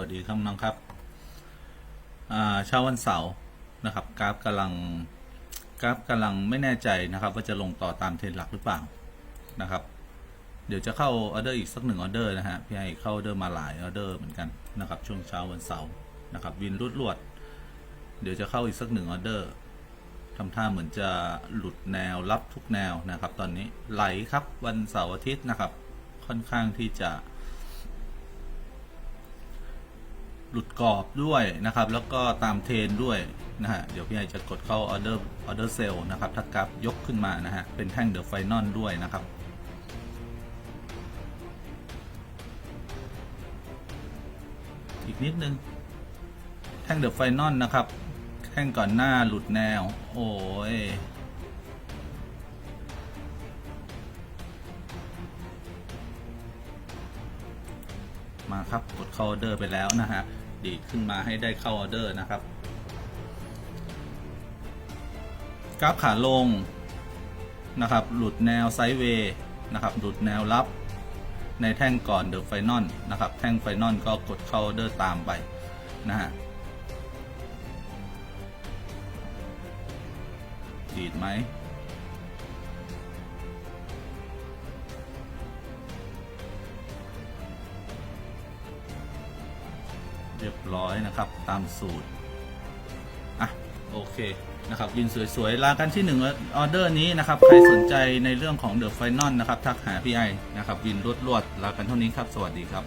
วัสดีครับน้องครับเช้าวันเสาร์นะครับกราฟกำลังกราฟกำลังไม่แน่ใจนะครับ ว่าจะลงต่อตามเทรนหลักหรือเปล่านะครับ เดี๋ยวจะเข้าออเดอร์อีกสักหนึ่งออเดอร์นะฮะพี่ให้เข้าออเดอร์มาหลายออเดอร์เหมือนกันนะครับ ช่วงเช้าวันเสาร์นะครับ วินรุดรวดเดี๋ยวจะเข้าอีกสักหนึ่งออเดอร์ทำท่าเหมือนจะหลุดแนวรับทุกแนวนะครับ ตอนนี้ไหลครับวันเสาร์อาทิตย์นะครับ ค่อนข้างที่จะ หลุดกรอบด้วยนะครับ แล้วก็ตามเทรนด้วยนะฮะเดี๋ยวพี่ไอจะกดเข้าออเดอร์ออเดอร์เซลนะครับถ้ากราฟยกขึ้นมานะฮะเป็นแท่งเดอะไฟนอลด้วยนะครับอีกนิดนึง แท่งเดอะไฟนอลนะครับ แท่งก่อนหน้าหลุดแนว โอ้ยมาครับ กดเข้าออเดอร์ไปแล้วนะฮะ ดีดขึ้นมาให้ได้เข้าออเดอร์นะครับ กราฟขาลงนะครับ หลุดแนวไซด์เวย์นะครับ หลุดแนวรับในแท่งก่อนเดอะไฟนอลนะครับ แท่งไฟนอลก็กดเข้าออเดอร์ตามไปนะฮะดีดไหม เรียบร้อยนะครับ ตามสูตร อะ โอเคนะครับยินสวยๆลากันที่ 1 ออเดอร์นี้นะครับ ใครสนใจในเรื่องของเดอะไฟนอลนะครับ ทักหาพี่ไอนะครับ วินรวดๆลากันเท่านี้ครับ สวัสดีครับ